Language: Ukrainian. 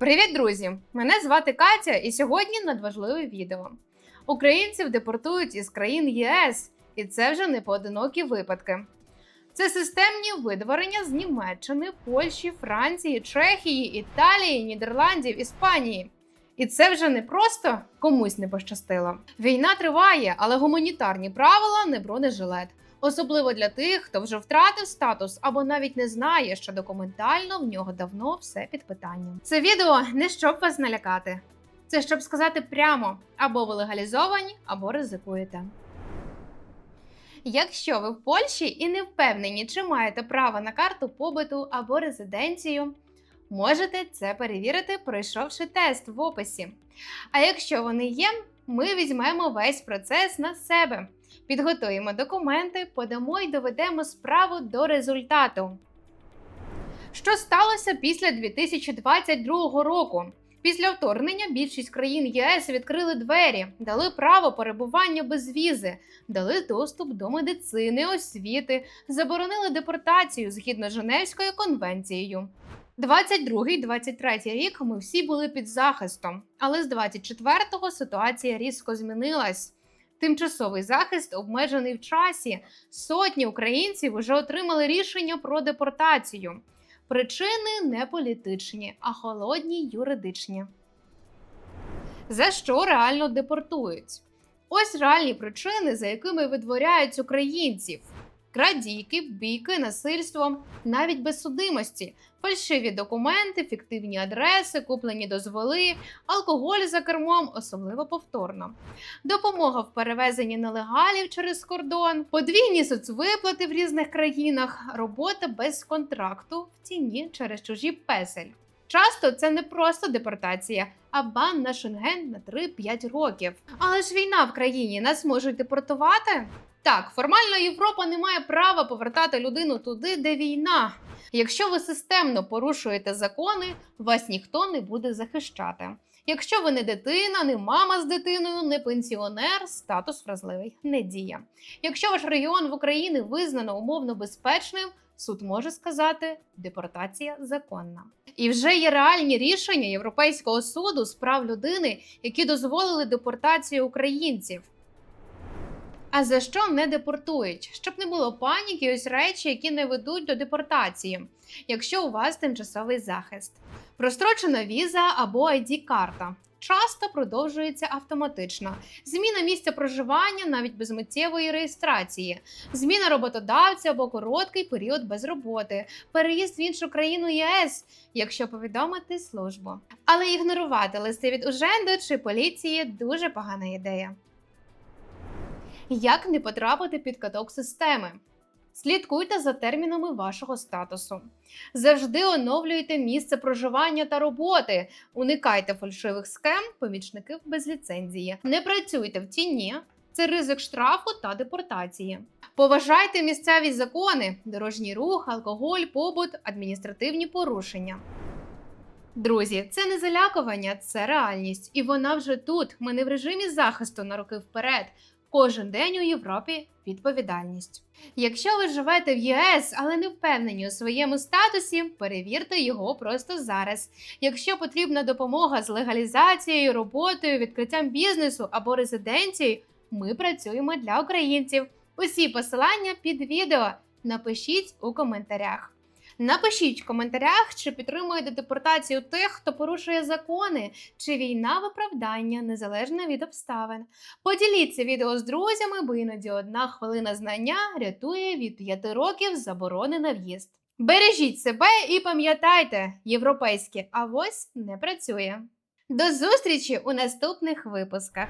Привіт, друзі! Мене звати Катя, і сьогодні надважливе відео. Українців депортують із країн ЄС, і це вже не поодинокі випадки. Це системні видворення з Німеччини, Польщі, Франції, Чехії, Італії, Нідерландів, Іспанії. І це вже не просто комусь не пощастило. Війна триває, але гуманітарні правила не бронежилет. Особливо для тих, хто вже втратив статус або навіть не знає, що документально в нього давно все під питанням. Це відео не щоб вас налякати, це щоб сказати прямо: або ви легалізовані, або ризикуєте. Якщо ви в Польщі і не впевнені, чи маєте право на карту побиту або резиденцію, можете це перевірити, пройшовши тест в описі. А якщо вони є, ми візьмемо весь процес на себе. Підготуємо документи, подамо і доведемо справу до результату. Що сталося після 2022 року? Після вторгнення більшість країн ЄС відкрили двері, дали право перебування без візи, дали доступ до медицини, освіти, заборонили депортацію згідно Женевською конвенцією. 22-23 рік ми всі були під захистом, але з 24-го ситуація різко змінилась. Тимчасовий захист обмежений в часі. Сотні українців вже отримали рішення про депортацію. Причини не політичні, а холодні юридичні. За що реально депортують? Ось реальні причини, за якими видворяють українців: крадійки, бійки, насильство, навіть без судимості, фальшиві документи, фіктивні адреси, куплені дозволи, алкоголь за кермом, особливо повторно, допомога в перевезенні нелегалів через кордон, подвійні соцвиплати в різних країнах, робота без контракту в тіні через чужі песель. Часто це не просто депортація, а бан на Шенген на 3-5 років. Але ж війна в країні нас можуть депортувати. Так, формально Європа не має права повертати людину туди, де війна. Якщо ви системно порушуєте закони, вас ніхто не буде захищати. Якщо ви не дитина, не мама з дитиною, не пенсіонер, статус вразливий не діє. Якщо ваш регіон в Україні визнано умовно безпечним, суд може сказати депортація законна. І вже є реальні рішення Європейського суду з прав людини, які дозволили депортацію українців. А за що не депортують? Щоб не було паніки, ось речі, які не ведуть до депортації, якщо у вас тимчасовий захист, прострочена віза або id карта часто продовжується автоматично. Зміна місця проживання навіть без миттєвої реєстрації, зміна роботодавця або короткий період без роботи, переїзд в іншу країну ЄС, якщо повідомити службу. Але ігнорувати листи від уженду чи поліції дуже погана ідея. Як не потрапити під каток системи? Слідкуйте за термінами вашого статусу. Завжди оновлюйте місце проживання та роботи. Уникайте фальшивих схем, помічників без ліцензії. Не працюйте в тіні. Це ризик штрафу та депортації. Поважайте місцеві закони, дорожній рух, алкоголь, побут, адміністративні порушення. Друзі, це не залякування, це реальність. І вона вже тут. Ми не в режимі захисту на роки вперед. Кожен день у Європі відповідальність. Якщо ви живете в ЄС, але не впевнені у своєму статусі, перевірте його просто зараз. Якщо потрібна допомога з легалізацією, роботою, відкриттям бізнесу або резиденцією, ми працюємо для українців. Усі посилання під відео напишіть у коментарях. Напишіть в коментарях, чи підтримуєте депортацію тих, хто порушує закони, чи війна виправдання незалежно від обставин. Поділіться відео з друзями, бо іноді одна хвилина знання рятує від 5 років заборони на в'їзд. Бережіть себе і пам'ятайте, європейське авось не працює. До зустрічі у наступних випусках.